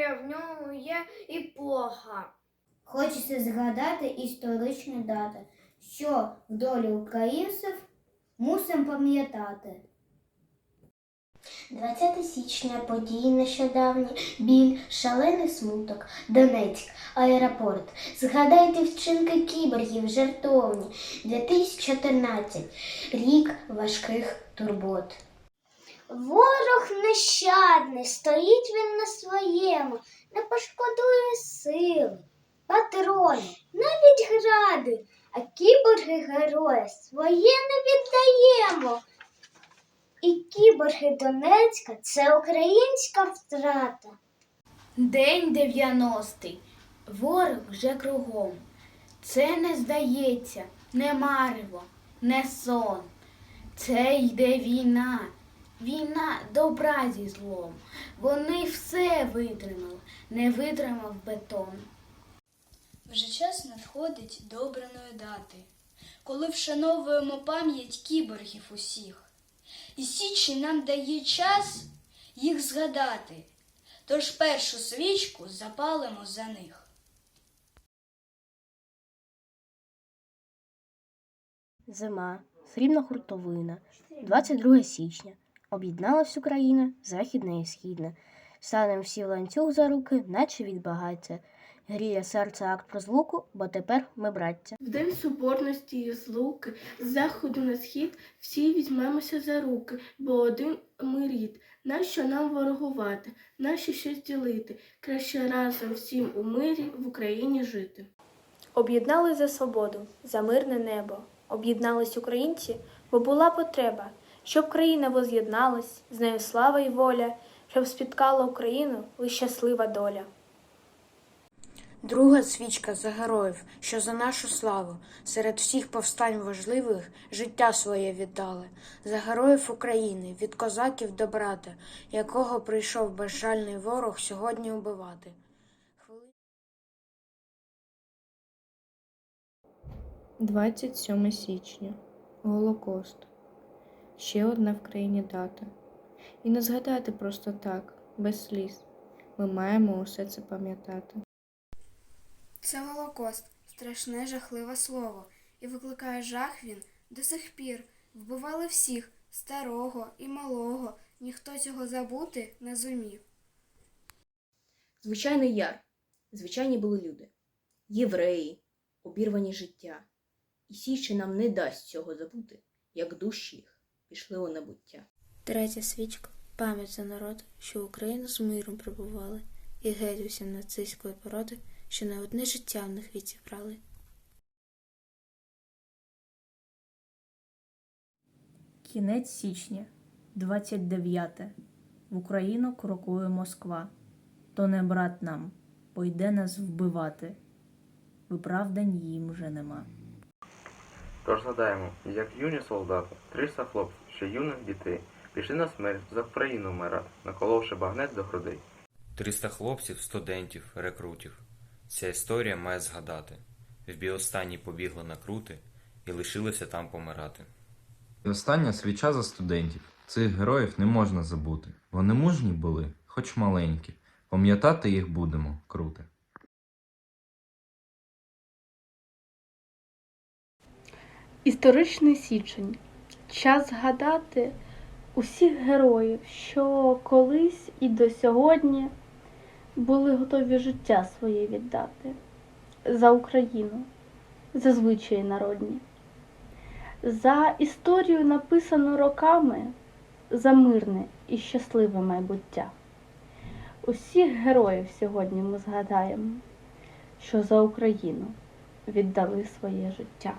історія, в ньому є епоха. Хочеться згадати історичні дати, що в долі українців мусимо пам'ятати. 20 січня події нещодавні, біль, шалений смуток, Донецьк, аеропорт. Згадайте вчинки кіборгів жертовні. 2014 рік важких турбот. Ворог нещадний, стоїть він на своєму, не пошкодує сили, патрони, навіть гради, а кіборги герої своє не віддаємо. І кіборги Донецька це українська втрата. День 90-й. Ворог вже кругом. Це не здається, не марево, не сон. Це йде війна. Війна добра зі злом. Вони все витримали, не витримав бетон. Вже час надходить до обраної дати, коли вшановуємо пам'ять кіборгів усіх. І січень нам дає час їх згадати, тож першу свічку запалимо за них. Зима, срібна хуртовина, 22 січня. Об'єдналась Україна, західна і східна. Станем всі в ланцюг за руки, наче від багаття. Гріє серце акт про злуку, бо тепер ми браття. В день соборності і злуки, з заходу на схід, всі візьмемося за руки, бо один ми рід. Нащо нам ворогувати, нащо щось ділити? Краще разом всім у мирі в Україні жити. Об'єднались за свободу, за мирне небо. Об'єднались українці, бо була потреба, щоб країна воз'єдналась, з нею слава і воля, щоб спіткала Україну лише щаслива доля. Друга свічка за героїв, що за нашу славу серед всіх повстань важливих життя своє віддали, за героїв України, від козаків до брата, якого прийшов безжальний ворог сьогодні убивати. Хвили- 27 січня. Голокост. Ще одна в країні дата. І не згадати просто так, без сліз. Ми маємо усе це пам'ятати. Це Голокост, страшне жахливе слово, і викликає жах він до сих пір. Вбивали всіх, старого і малого, ніхто цього забути не зумів. Звичайний яр. Звичайні були люди. Євреї, обірвані життя. І січі нам не дасть цього забути, як душі їх пішли у небуття. Третя свічка пам'ять за народ, що Україну з миром прибували, і геть усім нацистської породи, що не одне життя в них відібрали. Кінець січня, 29. В Україну крокує Москва. То не брат нам, пойде нас вбивати. Виправдань їм вже нема. Тож згадаємо, як юні солдати, 300 хлопців, ще юних дітей, пішли на смерть за Україну вмирати, наколовши багнет до грудей. 300 хлопців, студентів, рекрутів. Ця історія має згадати. В біостані побігли на крути і лишилися там помирати. І остання свіча за студентів. Цих героїв не можна забути. Вони мужні були, хоч маленькі. Пам'ятати їх будемо, круте. Історичний січень. Час згадати усіх героїв, що колись і до сьогодні були готові життя своє віддати за Україну, за звичаї народні, за історію, написану роками, за мирне і щасливе майбуття. Усіх героїв сьогодні ми згадаємо, що за Україну віддали своє життя.